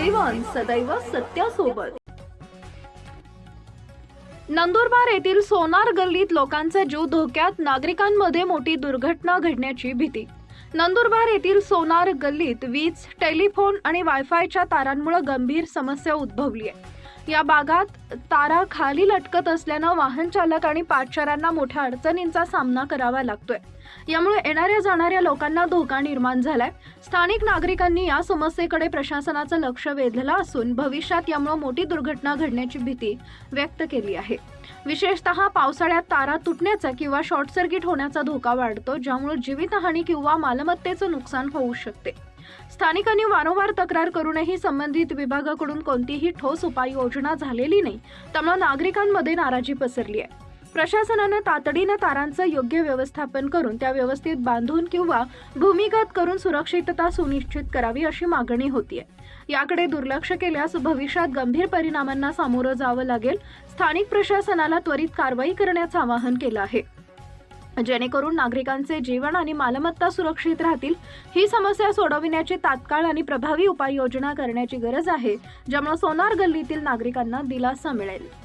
सदैव सत्यासोबत. नंदुरबार येथील सोनार गल्लीत लोकांचा जीव धोक्यात नागरिकांमध्ये मोठी दुर्घटना घडण्याची भीती. नंदुरबार येथील सोनार गल्लीत वीज टेलिफोन आणि वायफायच्या तारांमुळे गंभीर समस्या उद्भवली आहे. या भागात तारा खाली लटकत असल्यानं वाहन चालक आणि पादचाऱ्यांना मोठ्या अडचणींचा सामना करावा लागतोय. यामुळे येणाऱ्या जाणाऱ्या लोकांना धोका निर्माण झालाय. स्थानिक नागरिकांनी या समस्येकडे प्रशासनाचं लक्ष वेधलं असून भविष्यात यामुळे मोठी दुर्घटना घडण्याची भीती व्यक्त केली आहे. विशेषतः पावसाळ्यात तारा तुटण्याचा किंवा शॉर्ट सर्किट होण्याचा धोका वाढतो ज्यामुळे जीवितहानी किंवा मालमत्तेचं नुकसान होऊ शकते. स्थानिकांनी वारंवार तक्रार करूनही संबंधित विभागाकडून कोणतीही ठोस उपाययोजना झालेली नाही. त्यामुळे नागरिकांमध्ये नाराजी पसरली आहे. प्रशासनानं तातडीनं तारांचं योग्य व्यवस्थापन करून त्या व्यवस्थित बांधून किंवा भूमिगत करून सुरक्षितता सुनिश्चित करावी अशी मागणी होतीये याकडे दुर्लक्ष केल्यास भविष्यात गंभीर परिणामांना सामोरं जावं लागेल. स्थानिक प्रशासनाला त्वरित कारवाई करण्याचं आवाहन केलं आहे. जेणेकरून नागरिकांचे जीवन आणि मालमत्ता सुरक्षित राहतील. ही समस्या सोडविण्याची तात्काळ आणि प्रभावी उपाययोजना करण्याची गरज आहे ज्यामुळे सोनार गल्लीतील नागरिकांना दिलासा मिळेल.